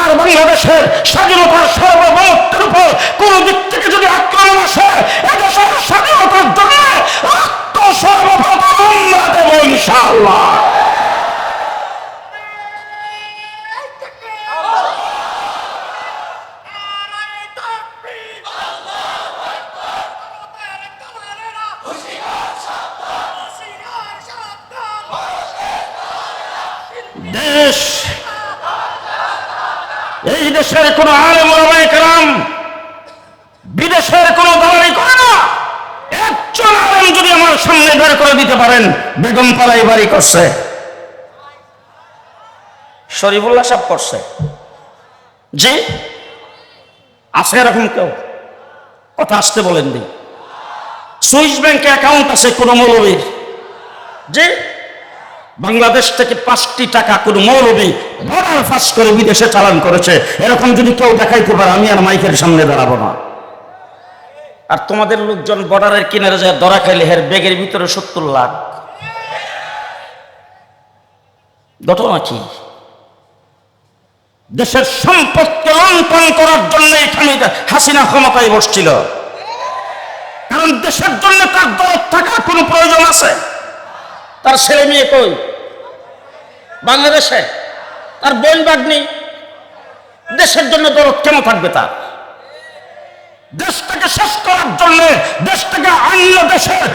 আমার বাংলাদেশের স্বাধীনতার সার্বভৌমত্বের কোন কারাম বিদেশের কোন দালালি করে না। একজন আলেম যদি আমার সামনে বের করে দিতে পারেন, বেগম পালাই বাড়ি করছে। শরীফুল্লাহ সাহেব করছে। জি, আছে এরকম কেউ? কথা আসতে বলেন দি সুইস ব্যাংকে অ্যাকাউন্ট আছে কোন মৌলবীর। জি? বাংলাদেশ থেকে পাঁচটি টাকা কোন মৌলবী বর্ডার ফাঁস করে বিদেশে চালান করেছে। এরকম যদি কেউ দেখাইতে পারে, আমি আর মাইকের সামনে দাঁড়াবো না। আর তোমাদের লোকজন বর্ডারের কিনারে যায় দরা খাইলে হের ব্যাগের ভিতরে সত্তর লাখ। ঘটনা কি? দেশের সম্পদকে লঙ্ঘন করার জন্য এখানে হাসিনা ক্ষমতায় বসছিল। কারণ দেশের জন্য তার দরদ থাকার কোনো প্রয়োজন আছে? তার ছেলে মেয়ে কই? বাংলাদেশে? তার বোন বাগনি? দেশের জন্য দরদ কেন থাকবে তার? দেশটাকে শেষ করার জন্য, দেশটাকে অন্য দেশের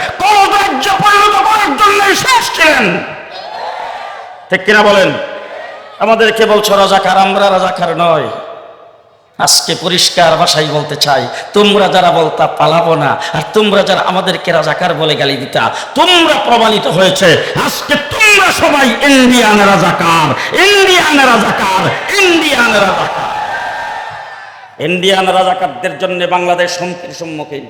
রাজ্যে পরিণত করার জন্য শেষ ছিলেন ঠিক কিনা বলেন? আমাদেরকে বলছো রাজাকার, আমরা রাজাকার নয়। আজকে পরিষ্কার ভাষাই বলতে চাই, তোমরা যারা বলতা পালাবো না, আর তোমরা যারা আমাদেরকে রাজাকার বলে গালি দিতা, তোমরা প্রমাণিত হয়েছে, আজকে তোমরা সবাই ইন্ডিয়ান রাজাকার ইন্ডিয়ান রাজাকার ইন্ডিয়ান রাজাকার। ইন্ডিয়ান রাজাকারদের জন্য বাংলাদেশ হুমকির সম্মুখীন।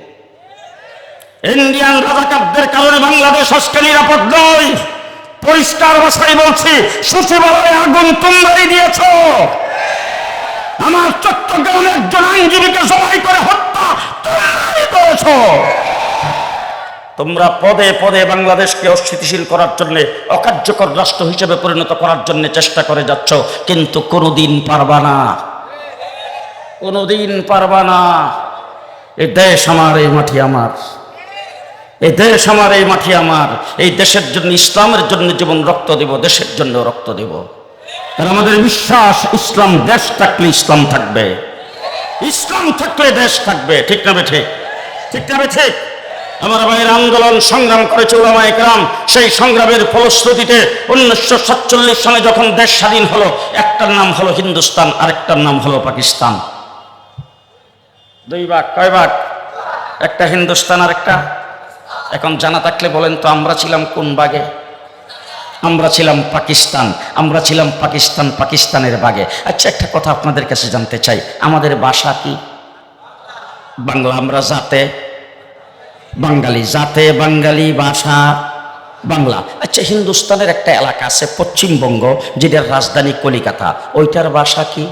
ইন্ডিয়ান রাজাকারদের কারণে বাংলাদেশ আজকে নিরাপদ নয়। পরিষ্কার ভাষায় বলছি সচিবালয়ে আগুন তোমরাই দিয়েছ। আমার চট্টগ্রামের একজন আইনজীবীকে জবাই করে হত্যা করেছ। তোমরা পদে পদে বাংলাদেশকে অস্থিতিশীল করার জন্য, অকার্যকর রাষ্ট্র হিসেবে পরিণত করার জন্য চেষ্টা করে যাচ্ছ, কিন্তু কোনোদিন পারবা না। কোনোদিন পারবা না। এ দেশ আমার, এই মাটি আমার। এই দেশ আমার, এই মাটি আমার। এই দেশের জন্য, ইসলামের জন্য জীবন রক্ত দেব, দেশের জন্য রক্ত দেব। আর আমাদের বিশ্বাস, ইসলাম, দেশ থাকলে ইসলাম থাকবে। ইসলাম থাকলে দেশ থাকবে, ঠিক না বেঠে? ঠিক না বেঠে? আমার ভাইয়ের আন্দোলন সংগ্রাম করেছে ওলামা একরাম, সেই সংগ্রামের ফলশ্রুতিতে উনিশশো সাতচল্লিশ সালে যখন দেশ স্বাধীন হলো, একটার নাম হলো হিন্দুস্তান, আরেকটার নাম হলো পাকিস্তান। দুই ভাগ, কয় ভাগ? একটা হিন্দুস্তান আর একটা এখন জানা থাকলে বলেন তো, আমরা ছিলাম কোন বাগে আমরা ছিলাম পাকিস্তান, আমরা ছিলাম পাকিস্তান, পাকিস্তানের বাগে। আচ্ছা একটা কথা আপনাদের কাছে জানতে চাই। আমাদের ভাষা কি? বাংলা, আমরা জাতে বাঙালি জাতে বাঙালি ভাষা বাংলা। আচ্ছা হিন্দুস্তানের একটা এলাকা আছে পশ্চিমবঙ্গ, যেটার রাজধানী কলিকাতা। ওইটার ভাষা কি?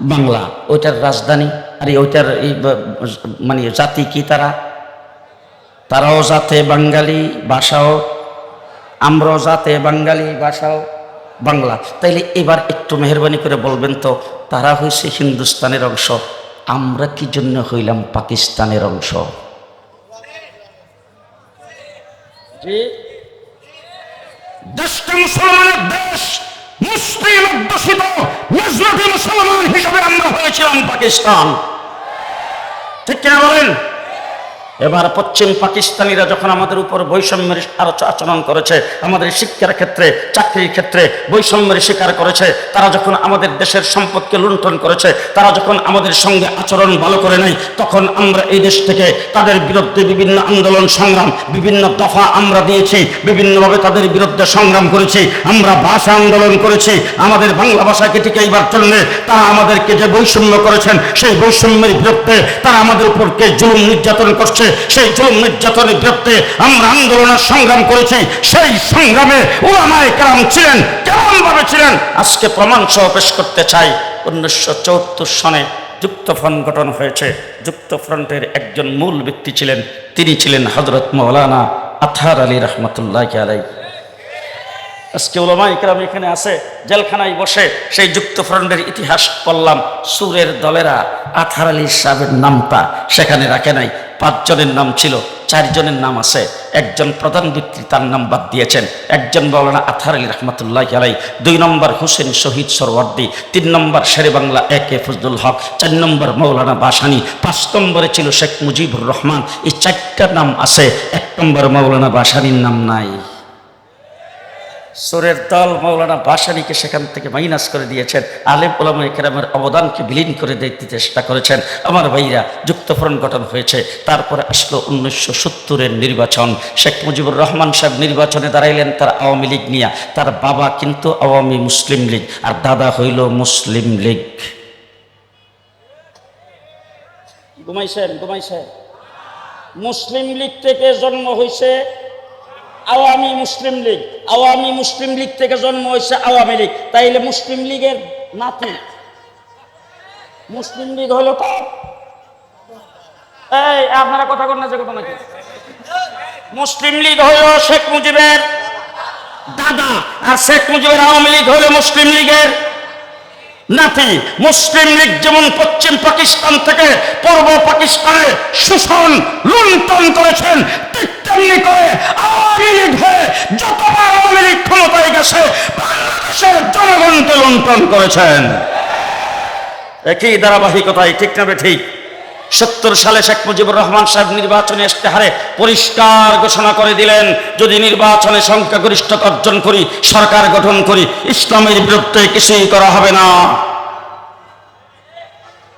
বাংলা। ওইটার রাজধানী? আর, ওইটার মানে জাতি কি তারা? তারাও জাতে বাঙালি, ভাষাও আমরাও যাতে বাঙালি ভাষাও বাংলা। তাইলে এবার একটু মেহরবানি করে বলবেন তো, তারা হয়েছে হিন্দুস্তানের অংশ, আমরা কি জন্য হইলাম পাকিস্তানের অংশ? দেশ, মুসলিম মুসলমান হিসেবে আমরা হয়েছিলাম পাকিস্তান। ঠিক কিনা বলেন? এবার পশ্চিম পাকিস্তানিরা যখন আমাদের উপর বৈষম্যের আচরণ করেছে, আমাদের শিক্ষার ক্ষেত্রে, চাকরির ক্ষেত্রে বৈষম্যের স্বীকার করেছে, তারা যখন আমাদের দেশের সম্পদকে লুণ্ঠন করেছে, তারা যখন আমাদের সঙ্গে আচরণ ভালো করে নাই তখন আমরা এই দেশ থেকে তাদের বিরুদ্ধে বিভিন্ন আন্দোলন, সংগ্রাম, বিভিন্ন দফা আমরা দিয়েছি, বিভিন্নভাবে তাদের বিরুদ্ধে সংগ্রাম করেছি, আমরা ভাষা আন্দোলন করেছি, আমাদের বাংলা ভাষাকে টিকাইবার জন্য তারা আমাদেরকে যে বৈষম্য করেছেন, সেই বৈষম্যের বিরুদ্ধে তারা আমাদের উপরকে জুলুম নির্যাতন করছে সেই জুলুম নির্যাতনের বিরুদ্ধে আমরা আন্দোলনের সংগ্রাম করেছি, সেই সংগ্রামে ওলামায় কেরাম ছিলেন কেমন ভাবে ছিলেন? আজকে প্রমাণ সহ পেশ করতে চাই, উনিশশো সনে যুক্তফ্রন্ট গঠন হয়েছে। যুক্তফ্রন্টের একজন মূল ব্যক্তি ছিলেন, তিনি ছিলেন হজরত মৌলানা আথার আলী রহমতুল্লাহ আলাই আজকে ওলামা ইকরাম এখানে আছে, জেলখানায় বসে সেই যুক্তফ্রন্টের ইতিহাস পড়লাম, সুরের দলেরা আথার আলী সাহেবের নামটা সেখানে রাখে নাই। পাঁচজনের নাম ছিল, চারজনের নাম আছে। একজন প্রধান ব্যক্তি, তার নাম বাদ দিয়েছেন। একজন মৌলানা আথার আলী রহমতুল্লাহ আলাই দুই নম্বর হুসেন শহীদ সরওয়ার্দি, তিন নম্বর শেরে বাংলা এ কে ফজলুল হক, চার নম্বর মৌলানা বাসানি, পাঁচ নম্বরে ছিল শেখ মুজিবুর রহমান। এই চারটা নাম আছে, এক নম্বর মৌলানা বাসানির নাম নাই। সোরের দল মৌলানা বাসানিকে সেখান থেকে মাইনাস করে দিয়েছেন। আলেম ওলামা কেরামের অবদানকে বিলীন করে দিতে চেষ্টা করেছেন। আমার ভাইরা যুক্তফ্রন্ট গঠন হয়েছে। তারপরে আসলো উনিশশো সত্তরের নির্বাচন। শেখ মুজিবুর রহমান সাহেব নির্বাচনে দাঁড়াইলেন তার আওয়ামী লীগ নিয়ে। তার বাবা কিন্তু আওয়ামী মুসলিম লীগ, আর দাদা হইল মুসলিম লীগ। ঘুমাইছেন মুসলিম লীগ থেকে জন্ম হয়েছে আওয়ামী মুসলিম লীগ, আওয়ামী মুসলিম লীগ থেকে জন্ম হয়েছে আওয়ামী লীগ। তাইলে মুসলিম লীগের নাতি। মুসলিম লীগ হলো এই, আপনারা কথা কন না, যে কথা নাকি? মুসলিম লীগ হলো শেখ মুজিবের দাদা, আর শেখ মুজিবের আওয়ামী লীগ হলো মুসলিম লীগের নাতি মুসলিম লীগ যেমন পশ্চিম পাকিস্তান থেকে পূর্ব পাকিস্তানে শোষণ, লুণ্ঠন করেছেন হয়ে গেছে বাংলাদেশের জনগণকে লুণ্ঠন করেছেন। একই ধারাবাহিকতায় ঠিক না ঠিক? সত্তর সালে শেখ মুজিবুর রহমান সাহেব নির্বাচনে ইশতেহারে পরিষ্কার ঘোষণা করে দিলেন, যদি নির্বাচনে সংখ্যাগরিষ্ঠতা অর্জন করি, সরকার গঠন করি, ইসলামের বিরুদ্ধে কিছুই করা হবে না।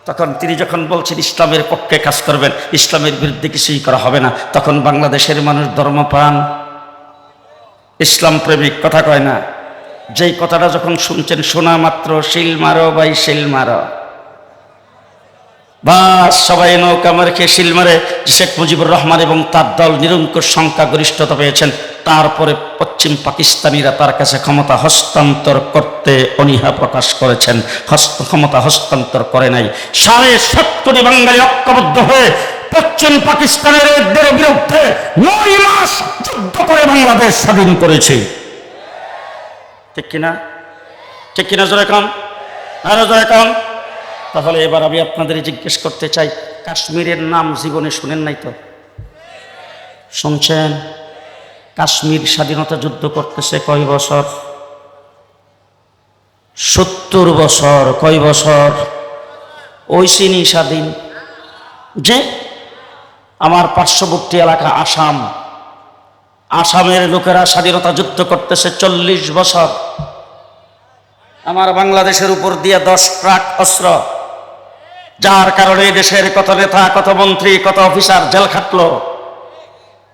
তখন তিনি যখন বলছেন, ইসলামের পক্ষে কাজ করবেন, ইসলামের বিরুদ্ধে কিছুই করা হবে না, তখন বাংলাদেশের মানুষ ধর্মপ্রাণ। ইসলাম প্রেমিক কথা কয় না, যেই কথাটা যখন শুনছেন, শোনা মাত্র, শিল মারো বাই শিল মারো। বাস সবাই নৌকা মারে খেয়ে শিল মারে শেখ মুজিবুর রহমান এবং তার দল নিরঙ্কুশ সংখ্যা গরিষ্ঠতা পেয়েছেন, তারপরে পশ্চিম পাকিস্তানিরা তার কাছে ক্ষমতা হস্তান্তর করতে অনীহা প্রকাশ করেছেন। হস্ত, ক্ষমতা হস্তান্তর করে নাই। সাড়ে সত্তরি বাঙালি ঐক্যবদ্ধ হয়ে পশ্চিম পাকিস্তানের বিরুদ্ধে নয় মাস যুদ্ধ করে বাংলাদেশ স্বাধীন করেছে। ঠিক কিনা? ঠিক কিনা জোরে কম? আরও জোরে কম? তাহলে এবার আমি আপনাদের জিজ্ঞেস করতে চাই, কাশ্মীরের নাম জীবনে শুনেন নাই তো? শুনছেন? কাশ্মীর স্বাধীনতা যুদ্ধ করতেছে কয় বছর? সত্তর বছর, কয় বছর? ওই চিনি স্বাধীন। যে আমার পার্শ্ববর্তী এলাকা আসাম, আসামের লোকেরা স্বাধীনতা যুদ্ধ করতেছে চল্লিশ বছর। আমার বাংলাদেশের উপর দিয়ে দশ ট্রাক অস্ত্র যার কারণে দেশের কত নেতা, কত মন্ত্রী, কত অফিসার জেল খাটল।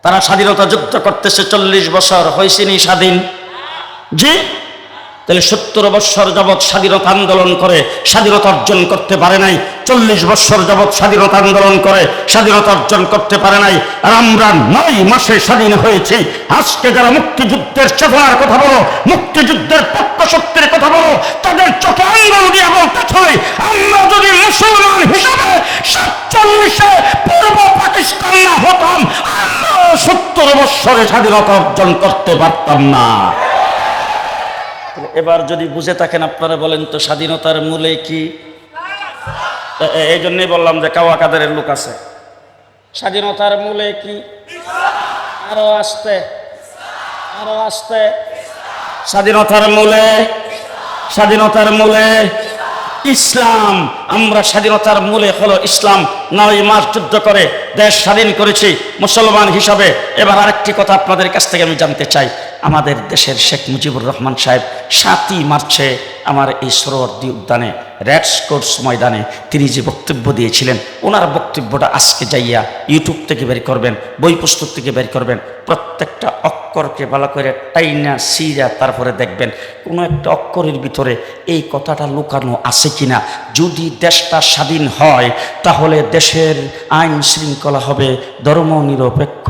তারা স্বাধীনতা যুদ্ধ করতেছে চল্লিশ বছর হয়েছিনি স্বাধীন। জি? তাহলে সত্তর বৎসর যাবৎ স্বাধীনতা আন্দোলন করে স্বাধীনতা অর্জন করতে পারে নাই, চল্লিশ বৎসর যাবৎ স্বাধীনতা আন্দোলন করে স্বাধীনতা অর্জন করতে পারে নাই, আর আমরা নয় মাসে স্বাধীন হয়েছি। আজকে যারা মুক্তিযুদ্ধের চেতনার কথা বলো, মুক্তিযুদ্ধের পক্ষ শক্তির কথা বলো, তাদের চোখে আঙ্গুল দিয়ে বলতে হয় আমরা যদি মুসলমান হিসাবে সাতচল্লিশে পূর্ব পাকিস্তান না হতাম, আমরা সত্তর বৎসরে স্বাধীনতা অর্জন করতে পারতাম না। এবার যদি বুঝে থাকেন আপনারা বলেন তো স্বাধীনতার মূলে কি? এই জন্যই বললাম যে কাওয়া কাদের লোক আছে। স্বাধীনতার মূলে কি? আরও আসতে আরও আসতে। স্বাধীনতার মূলে স্বাধীনতার মূলে ইসলাম। আমরা স্বাধীনতার মূলে হলো ইসলাম। নয় মাস যুদ্ধ করে দেশ স্বাধীন করেছি মুসলমান হিসাবে। এবার আরেকটি কথা আপনাদের কাছ থেকে আমি জানতে চাই। আমাদের দেশের শেখ মুজিবুর রহমান সাহেব সাতই মার্চে আমার এই সরোবর্দী উদ্যানে র্যাডস কোর্স ময়দানে তিনি যে বক্তব্য দিয়েছিলেন, ওনার বক্তব্যটা আজকে যাইয়া ইউটিউব থেকে বের করবেন, বই পুস্তক থেকে বের করবেন, প্রত্যেকটা অক্ষরকে ভালো করে টাইনা, সিরা, তারপরে দেখবেন কোনো একটা অক্ষরের ভিতরে এই কথাটা লুকানো আছে কিনা যদি দেশটা স্বাধীন হয়, তাহলে দেশের আইন শৃঙ্খলা হবে ধর্ম নিরপেক্ষ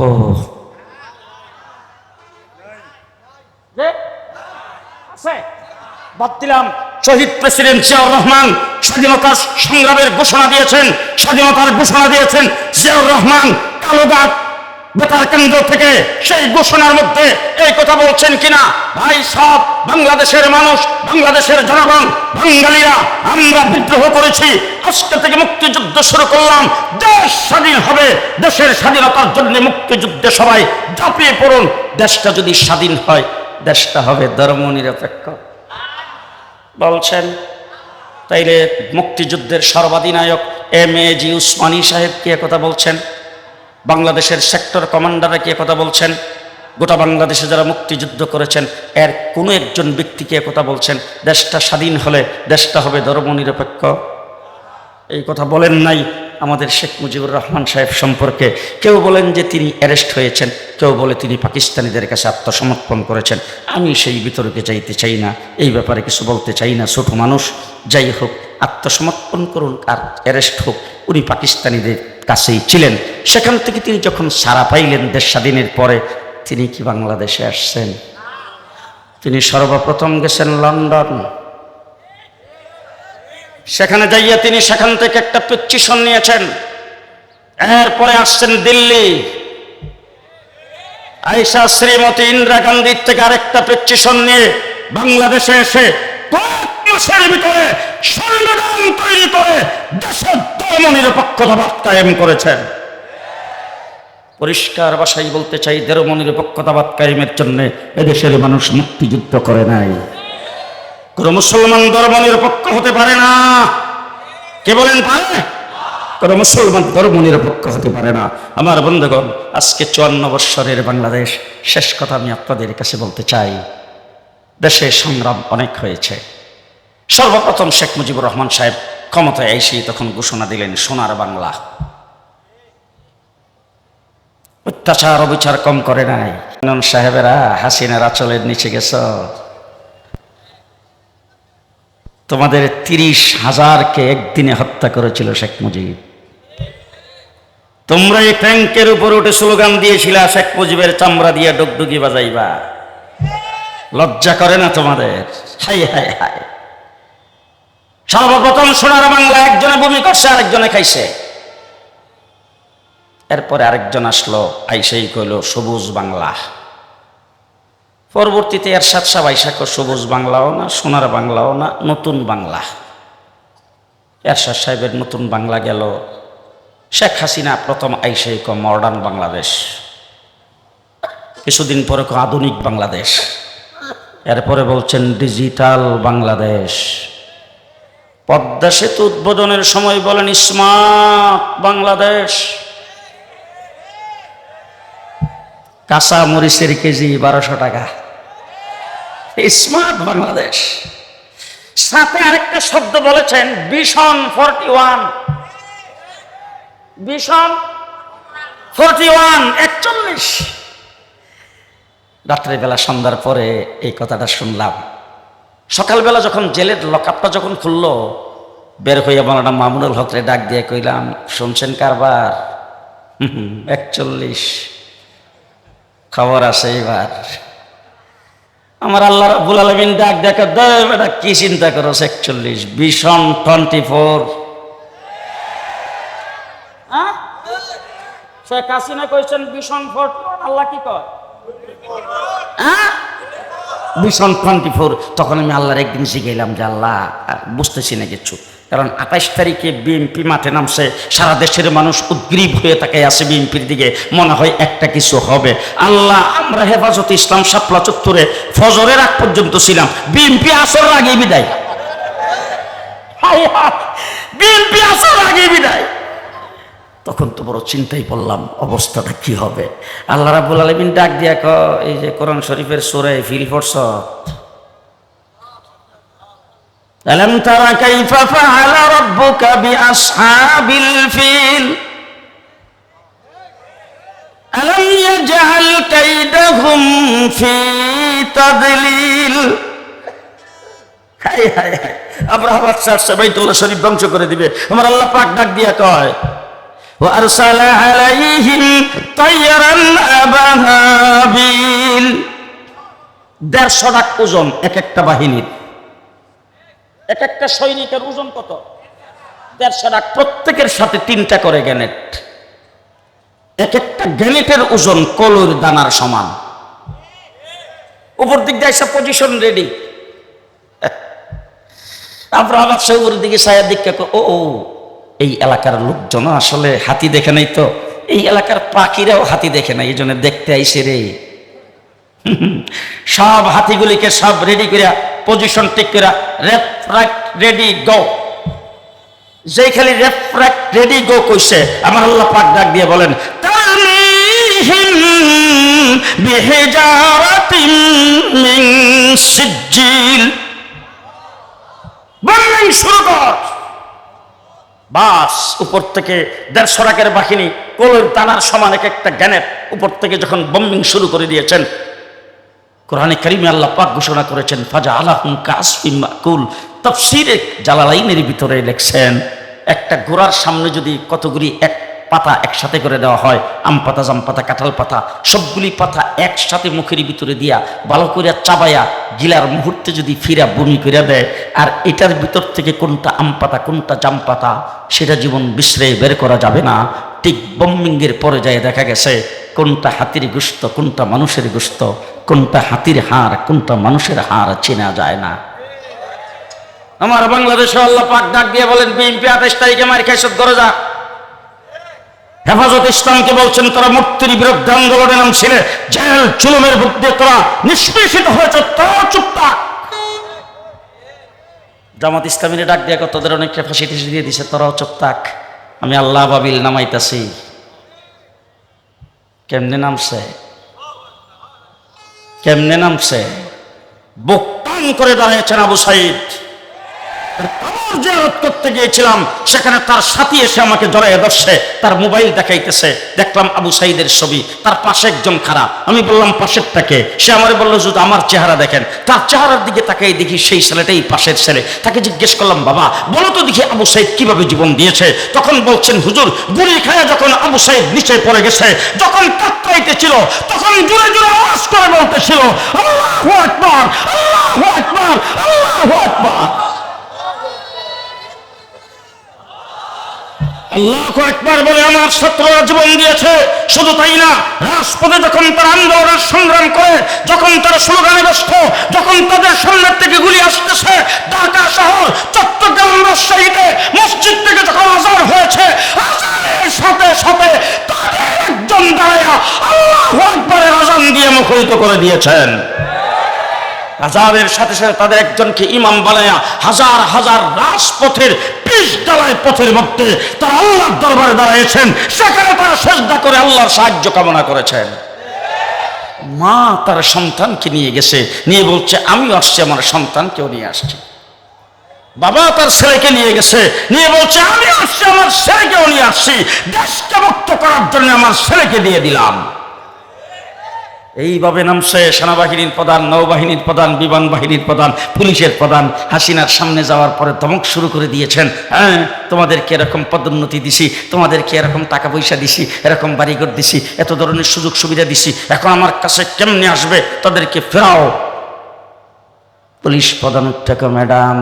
বাদ দিলাম। শহীদ প্রেসিডেন্ট জিয়াউর রহমান স্বাধীনতার সংগ্রামের ঘোষণা দিয়েছেন, স্বাধীনতার ঘোষণা দিয়েছেন জিয়াউর রহমান। কালোদাগ বেতার কেন্দ্র থেকে সেই ঘোষণার মধ্যে এই কথা বলছেন কিনা? ভাই, সব বাংলাদেশের মানুষ, বাংলাদেশের জনগণ, বাঙালিরা, আমরা বিদ্রোহ করেছি। আজকে থেকে মুক্তিযুদ্ধ শুরু করলাম। দেশ স্বাধীন হবে। দেশের স্বাধীনতার জন্য মুক্তিযুদ্ধে সবাই ঝাঁপিয়ে পড়ুন। দেশটা যদি স্বাধীন হয়, দেশটা হবে ধর্ম নিরপেক্ষ বলছেন, তাইলে মুক্তিযুদ্ধের সর্বাধিনায়ক এম এ জি উসমানী সাহেব কি কথা বলছেন? বাংলাদেশের সেক্টর কমান্ডাররা কি কথা বলছেন? গোটা বাংলাদেশে যারা মুক্তিযুদ্ধ করেছেন, এর কোনো একজন ব্যক্তিকে কথা বলছেন? দেশটা স্বাধীন হলে দেশটা হবে ধর্মনিরপেক্ষ? এই কথা বলেন নাই। আমাদের শেখ মুজিবুর রহমান সাহেব সম্পর্কে কেউ বলেন যে তিনি অ্যারেস্ট হয়েছেন, কেউ বলে তিনি পাকিস্তানিদের কাছে আত্মসমর্পণ করেছেন। আমি সেই বিতর্কে যাইতে চাই না, এই ব্যাপারে কিছু বলতে চাই না, ছোট মানুষ। যাই হোক, আত্মসমর্পণ করুন আর অ্যারেস্ট হোক, উনি পাকিস্তানিদের কাছেই ছিলেন। সেখান থেকে তিনি যখন সারা পাইলেন দেশ স্বাধীনের পরে, তিনি কি বাংলাদেশে আসছেন? তিনি সর্বপ্রথম গেছেন লন্ডন। সেখানে যাইয়া তিনি সেখান থেকে একটা পিটিশন নিয়েছেন। এরপরে আসছেন দিল্লি। আইসা শ্রীমতী ইন্দিরা গান্ধীর থেকে আরেকটা পিটিশন নিয়ে বাংলাদেশে এসে তৈরি করে করেছেন। পরিষ্কার ভাষায় বলতে চাই, ধর্ম নিরপেক্ষতাবাদ কায়েমের জন্য এদেশের মানুষ মুক্তিযুদ্ধ করে নাই। কোন মুসলমান ধর্ম নিরপেক্ষ হতে পারে না। কে বলেন পারে? কোন মুসলমান ধর্ম নিরপেক্ষ হতে পারে না। আমার বন্ধুগণ, আজকে চুয়ান্ন বৎসরের বাংলাদেশ, শেষ কথা আমি আপনাদের কাছে বলতে চাই। দেশে সংগ্রাম অনেক হয়েছে। সর্বপ্রথম শেখ মুজিবুর রহমান সাহেব ক্ষমতায় এসে তখন ঘোষণা দিলেন, সোনার বাংলা। অত্যাচার, অবিচার কম করে নাই। সাহেবেরা, হাসিনার আচলের নিচে গেছ। তোমাদের তিরিশ হাজারকে একদিনে হত্যা করেছিল শেখ মুজিব। তোমরা এই ট্যাঙ্কের উপর উঠে স্লোগান দিয়েছিল, শেখ মুজিবের চামড়া দিয়ে ডুগডুগি বাজাইবা। লজ্জা করে না তোমাদের? Hi hi hi. সর্বপ্রথম সোনার বাংলা, একজনে ভূমি করছে, আরেকজনে খাইছে। এরপরে আরেকজন আসলো, আইসেই কইল, সবুজ বাংলা। পরবর্তীতে এর সাহ আইসা কো সবুজ বাংলাও না, সোনার বাংলাও না, নতুন বাংলা। এরশাদ সাহেবের নতুন বাংলা গেল। শেখ হাসিনা প্রথম আইসেই ক মডার্ন বাংলাদেশ। কিছুদিন পরে কো আধুনিক বাংলাদেশ। এরপরে বলছেন, ডিজিটাল বাংলাদেশ। পদ্মা সেতু উদ্বোধনের সময় বলেন, স্মার্ট বাংলাদেশ। কাঁচা মরিচের কেজি বারোশো টাকা। স্মার্ট বাংলাদেশ। সাথে আরেকটা শব্দ বলেছেন vision forty one vision forty one একচল্লিশ। রাত্রেবেলা সন্ধ্যার পরে এই কথাটা শুনলাম। সকালবেলা যখন জেলের লকআপটা যখন খুললো, বের হইয়া বলাটা মামুনুল হকরে ডাক দিয়ে কইলাম, শুনছেন কারবার? একচল্লিশ। খবর আছে এবার আমার আল্লাহ রাব্বুল আলমিন ডাক দেখা, দে বেটা, কি চিন্তা করো একচল্লিশ, ভীষণ টোয়েন্টি ফোর। শেখ হাসিনা কইছেন, ভীষণ ফোর আল্লাহ কি কয়? ভীষণ টোয়েন্টি ফোর। তখন আমি আল্লাহর একদিন শিখাইলাম যে, আল্লাহ, বুঝতেছি না কিছু। কারণ আঠাইশ তারিখে বিএনপি মাঠে নামছে, সারা দেশের মানুষ উদ্গ্রীব হয়ে থাকে আছে বিএনপির দিকে। মনে হয় একটা কিছু হবে। আল্লাহ, আমরা হেফাজত ইসলাম সাপলা চত্বরে ফজরের আগ পর্যন্ত ছিলাম। বিএনপি আসর আগে বিদায়। বিএনপি আসর আগে বিদায়। তখন তো বড় চিন্তাই পড়লাম, অবস্থাটা কি হবে? আল্লাহ রাবুল আলমিন ডাক দিয়া ক এই যে কোরআন শরীফের সোরে ফিল পড়ছ? ألم تر كيف فعل ربك بأصحاب الفيل ألم يجعل كيدهم في تضليل হাই হাই হাই আব্রাহ বাদশাহ আসছে বাইতুল্লাহ শরীফ ধ্বংস করে দিবে আমার আল্লাহ পাক ডাক দিয়া কয় وأرسل عليهم طيرا أبابيل দেড়শো লাখ ওজন এক একটা বাহিনীর এক একটা সৈনিকের ওজন কত? দেড়শো লাখ। প্রত্যেকের সাথে তিনটা করে গ্যানেট। এক একটা গ্যানেটের ওজন কলোর দানার সমান। উপর দিক দিয়ে পজিশন রেডি আমরা আবার সে উপর দিকে সায়া দিকে ও এই এলাকার লোকজন আসলে হাতি দেখে নাই তো? এই এলাকার পাখিরাও হাতি দেখে নাই, এই জন্য দেখতে আইসে রে। সব হাতিগুলিকে সব রেডি করে পজিশন ঠিক করে রেফ্রাক্ট রেডি গো যেই খালি রেফ্রাক্ট রেডি গো কইছে, আমার আল্লাহ পাক ডাক দিয়ে বলেন শুরু কর। বাস, উপর থেকে দেড়শো রাকের বাহিনী, কোলের দানার সমান এক একটা জ্ঞানের উপর থেকে যখন বম্বিং শুরু করে দিয়েছেন কোরআনে কারিমে আল্লাহ পাক ঘোষণা করেছেন ফাজা আলাহুম কাসফিম মাকুল। তফসিরে জালালাইনের ভিতরে লেখছেন, একটা ঘোড়ার সামনে যদি কতগুলি এক পাতা একসাথে করে দেওয়া হয়, আম পাতা, জাম পাতা, কাঁঠাল পাতা, সবগুলি পাতা একসাথে মুখের ভিতরে দিয়া ভালো করিয়া চাবায়া গিলার মুহূর্তে যদি ফিরা বমি করে দেয়, আর এটার ভিতর থেকে কোনটা আম পাতা, কোনটা জাম পাতা, সেটা জীবন বিশ্রে বের করা যাবে না। ঠিক বম্বিংয়ের পরে যায় দেখা গেছে, কোনটা হাতির গুস্ত, কোনটা মানুষের গুস্ত। কোনটা হাতির হাড়, কোনটা মানুষের হাড় চেনা যায় না। আমার বাংলাদেশে আল্লাহ পাক ডাক দিয়ে বলেন, বিএনপি আঠাশ তারিখে মার খাইসত করে যা। হেফাজত ইসলামকে বলছেন, তারা মূর্তির বিরুদ্ধে আন্দোলনে নামছিলে জেল চুলুমের মধ্যে তোরা নিষ্পেষিত হয়েছে তারা চুপ থাক। জামাত ইসলামীর ডাক দিয়ে তোদের অনেকটা ফাঁসি টিসি দিয়ে দিছে, তোরাও চুপ থাক। আমি আল্লাহ বাবিল নামাইতাছি। কেমনে নামছে? কেমনে নামছে? বুক টান করে দাঁড়িয়েছেন আবু সাইদ। কবর জিয়ারত করতে গিয়েছিলাম, সেখানে তার সাথী এসে আমাকে জড়াইয়া ধরছে। তার মোবাইল দেখাইতেছে। দেখলাম আবু সাইদের ছবি। তার পাশে একজন খারাপ আমি বললাম সে আমারে বলল যদি আমার চেহারা দেখেন। তার চেহারার দিকে তাকাই দেখি সেই ছেলেটাই পাশের ছেলে। তাকে জিজ্ঞেস করলাম, বাবা, বলো তো দেখি আবু সাইদ কীভাবে জীবন দিয়েছে? তখন বলছেন, হুজুর, গুলি খায়া যখন আবু সাইদ নিচে পড়ে গেছে, যখন কাতরাইতেছিল, তখন জোরে জোরে আওয়াজ করে বলতেছিল, আল্লাহু আল্লাহু আল্লাহু একবার বলে আমার শত্রুরা জীবন দিয়েছে। শুধু তাই না, রাজপথে যখন তারা আন্দোলনের সংগ্রাম করে, যখন তারা স্লোগানে যখন তাদের সামনের থেকে গুলি আসতেছে, ঢাকা শহর, চট্টগ্রাম মসজিদ থেকে যখন আজান হয়েছে, আজানের সাথে সাথে তাদের একজন দাঁড়ায়া আল্লাহ একবারের আজান দিয়ে মুখরিত করে দিয়েছেন। আজাবের সাথে সাথে তাদের একজনকে ইমাম বানায়া হাজার হাজার রাজপথের পিস ডালায় পথের মধ্যে তারা আল্লাহর দরবারে দাঁড়িয়েছেন সেখানে তারা শ্রদ্ধা করে আল্লাহর সাহায্য কামনা করেছেন। মা তার সন্তানকে নিয়ে গেছে, নিয়ে বলছে, আমিও আসছি, আমার সন্তানকেও নিয়ে আসছি। বাবা তার ছেলেকে নিয়ে গেছে, নিয়ে বলছে, আমি আসছি, আমার ছেলেকেও নিয়ে আসছি। দেশকে মুক্ত করার জন্য আমার ছেলেকে দিয়ে দিলাম। এইভাবে নামছে সেনাবাহিনীর প্রধান, নৌবাহিনীর প্রধান, বিমান বাহিনীর প্রধান, পুলিশের প্রধান, হাসিনার সামনে যাওয়ার পরে ধমক শুরু করে দিয়েছেন। হ্যাঁ তোমাদেরকে এরকম পদোন্নতি দিছি, তোমাদেরকে এরকম টাকা পয়সা দিছি, এরকম বাড়িঘর দিছি, এত ধরনের সুযোগ সুবিধা দিছি, এখন আমার কাছে কেমনে আসবে? তাদেরকে ফেরাও। পুলিশ প্রধান থেকে ম্যাডাম,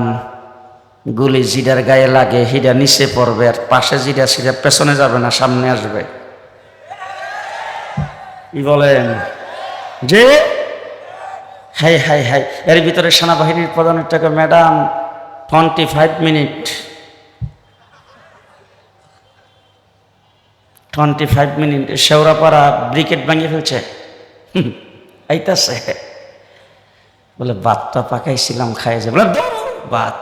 গুলি জিডার গায়ে লাগে, হিডা নিচে পড়বে, আর পাশে জিডা সিডা পেছনে যাবে না, সামনে আসবে। কি বলেন? যে হাই হাই হাই এর ভিতরে সেনাবাহিনীর প্রধানের টাকা madam twenty five minute. Twenty five minute Shewrapara briquette ভাঙিয়ে ফেলছে। হুম, আইতাছে। বলে ভাতটা পাকাইছিলাম খাইছে বলে "ধুর, ভাত।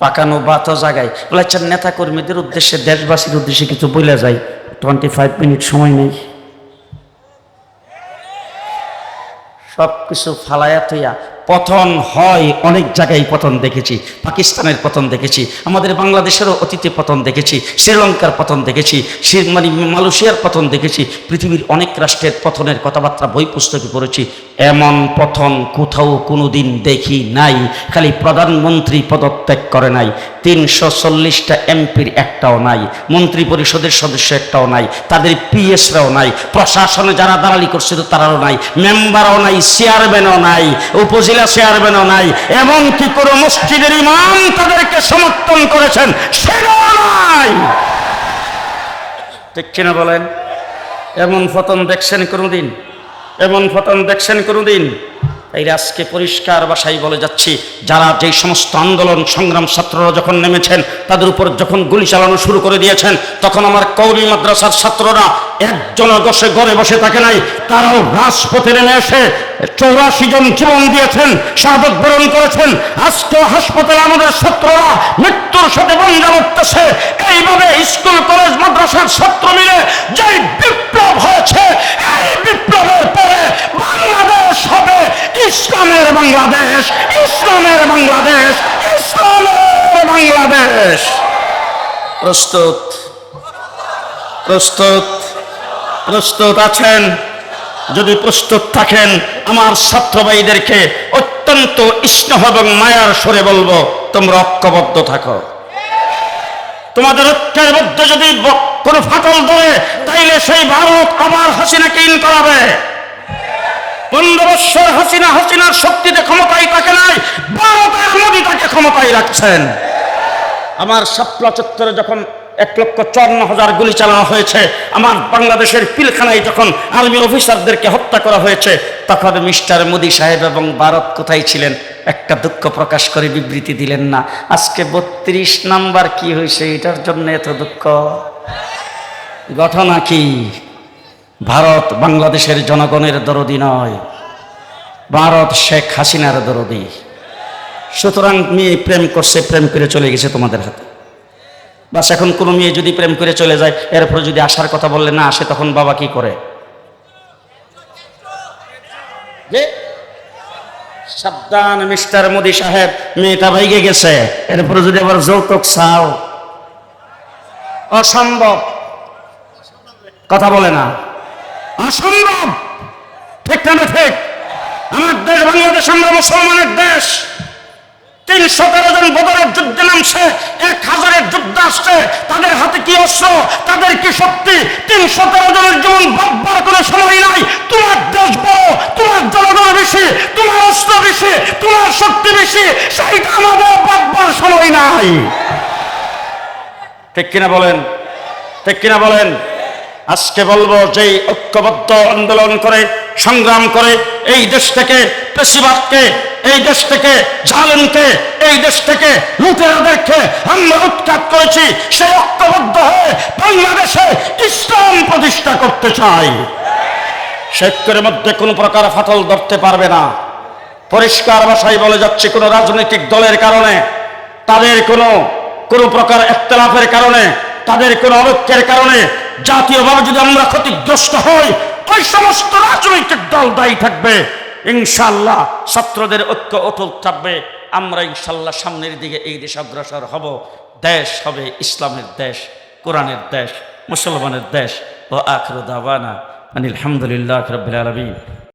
পাকানো ভাতও জাগায় বলে আচ্ছা নেতা কর্মীদের উদ্দেশ্যে দেশবাসীর উদ্দেশ্যে কিছু বলে যায় টোয়েন্টি ফাইভ মিনিট সময় নেই। সব কিছু ফালায়া থইয়া পতন হয়, অনেক জায়গায় পতন দেখেছি। পাকিস্তানের পতন দেখেছি, আমাদের বাংলাদেশেরও অতীতে পতন দেখেছি, শ্রীলঙ্কার পতন দেখেছি মানে মালয়েশিয়ার পতন দেখেছি, পৃথিবীর অনেক রাষ্ট্রের পতনের কথাবার্তা বই পুস্তকে পড়েছি। এমন পতন কোথাও কোনোদিন দেখি নাই, খালি প্রধানমন্ত্রী পদত্যাগ করে নাই, তিনশো চল্লিশটা এমপির একটাও নাই মন্ত্রী পরিষদের সদস্য একটাও নাই, তাদের পিএসরাও নাই, প্রশাসনে যারা দালালি করছিল তারাও নাই, মেম্বারও নাই, চেয়ারম্যানও নাই, উপজেলা চেয়ারম্যানও নাই, এমনকি কোনো মসজিদের ইমাম তাদেরকে সমর্থন করেছেন সেটাও নাই। ঠিক কিনা বলেন? এমন ফতন দেখছেন কোনোদিন? এমন ফতন দেখছেন কোনোদিন? এই আজকে পরিষ্কার বাসাই বলে যাচ্ছি, যারা যেই সমস্ত আন্দোলন সংগ্রাম ছাত্ররা যখন নেমেছেন, তাদের উপর যখন গুলি চালানো শুরু করে দিয়েছেন, তখন আমার কৌমি মাদ্রাসার ছাত্ররা একজন বসে ঘরে বসে থাকে নাই, তারাও রাজপথে নেমে এসে চৌরাশি জন জীবন দিয়েছেন, শাহাদত বরণ করেছেন আজকে হাসপাতালে আমাদের ছাত্ররা মৃত্যুর সাথে বন্ধা করতেছে এইভাবে স্কুল, কলেজ, মাদ্রাসার ছাত্র মিলে যে বিপ্লব হয়েছে, এই হবে ইসলামের বাংলাদেশ ইসলামের বাংলাদেশ ইসলামের বাংলাদেশ। প্রস্তুত প্রস্তুত প্রস্তুত আছেন? যদি প্রস্তুত থাকেন, আমার ছাত্র ভাইদেরকে অত্যন্ত স্নেহ এবং মায়ার সরে বলব, তোমরা ঐক্যবদ্ধ থাকো। তোমাদের ঐক্যের মধ্যে যদি কোনো ফাটল ধরে, তাইলে সেই ভারত আবার হাসিনাকে ইন করাবে পনেরো বৎসর হাসিনা, হাসিনার শক্তিতে ক্ষমতায় থাকে নাই, ভারতের মোদী তাকে ক্ষমতায় রাখছেন। আমার শাপলা চত্বরে যখন এক লক্ষ চুয়ান্ন হাজার গুলি চালানো হয়েছে, আমার বাংলাদেশের পিলখানায় যখন আর্মি অফিসারদেরকে হত্যা করা হয়েছে, তখন মিস্টার মোদী সাহেব এবং ভারত কোথায় ছিলেন? একটা দুঃখ প্রকাশ করে বিবৃতি দিলেন না। আজকে বত্রিশ নাম্বার কি হয়েছে? এটার জন্য এত দুঃখ। ঘটনা কি? ভারত বাংলাদেশের জনগণের দরদি নয়, ভারত শেখ হাসিনার দরদি। সুতরাং মেয়ে প্রেম করছে, প্রেম করে চলে গেছে তোমাদের হাতে। বাস, এখন কোনো মেয়ে যদি প্রেম করে চলে যায়, এরপরে যদি আসার কথা বললে না আসে, তখন বাবা কি করে? যে? সাবধান, মিস্টার মোদি সাহেব, মেয়েটা ভাইগে গেছে। এরপরে যদি আবার যৌতুক চাও, অসম্ভব। কথা বলে না। অসম্ভব ঠিক না ঠিক? আমার দেশ বাংলাদেশ, আমরা মুসলমানের দেশ। তিনশো তেরো জন বদরের যুদ্ধে নামছে, এক হাজারের যুদ্ধ আসছে। তাদের হাতে কি অস্ত্র? তাদের কি শক্তি? তিনশো তেরো জনের জীবন ভাববার কোনো সময় নাই। তোমার দেশ বড়, তোমার জনগণ বেশি, তোমার অস্ত্র বেশি, তোমার শক্তি বেশি। সেইটা আমাদের ভাববার সময় নাই। ঠিক কিনা বলেন? ঠিক কিনা বলেন? আজকে বলব যে ঐক্যবদ্ধ আন্দোলন করে, সংগ্রাম করে, এই দেশ থেকে পেশিবাদকে এই দেশ থেকে জালেনকে এই দেশ থেকে লুটেরাদেরকে আমরা উৎখাত করেছি সে ঐক্যবদ্ধ হয়ে বাংলাদেশে ইসলাম প্রতিষ্ঠা করতে চাই। সেক্টরের মধ্যে কোনো প্রকার ফাটল ধরতে পারবে না। পরিষ্কার ভাষায় বলে যাচ্ছে, কোনো রাজনৈতিক দলের কারণে, তাদের কোনো কোনো প্রকার একতলাফের কারণে, তাদের কোনো অনৈক্যের কারণে জাতীয়ভাবে যদি আমরা ক্ষতিগ্রস্ত হই, ওই সমস্ত রাজনৈতিক দল দায়ী থাকবে। ইনশাল্লাহ ছাত্রদের ঐক্য অটল থাকবে। আমরা ইনশাল্লাহ সামনের দিকে এই দেশ অগ্রসর হব। দেশ হবে ইসলামের দেশ, কোরআনের দেশ, মুসলমানের দেশ। ও আখর দাওয়ানা আনিল হামদুলিল্লাহ রবিল আলমী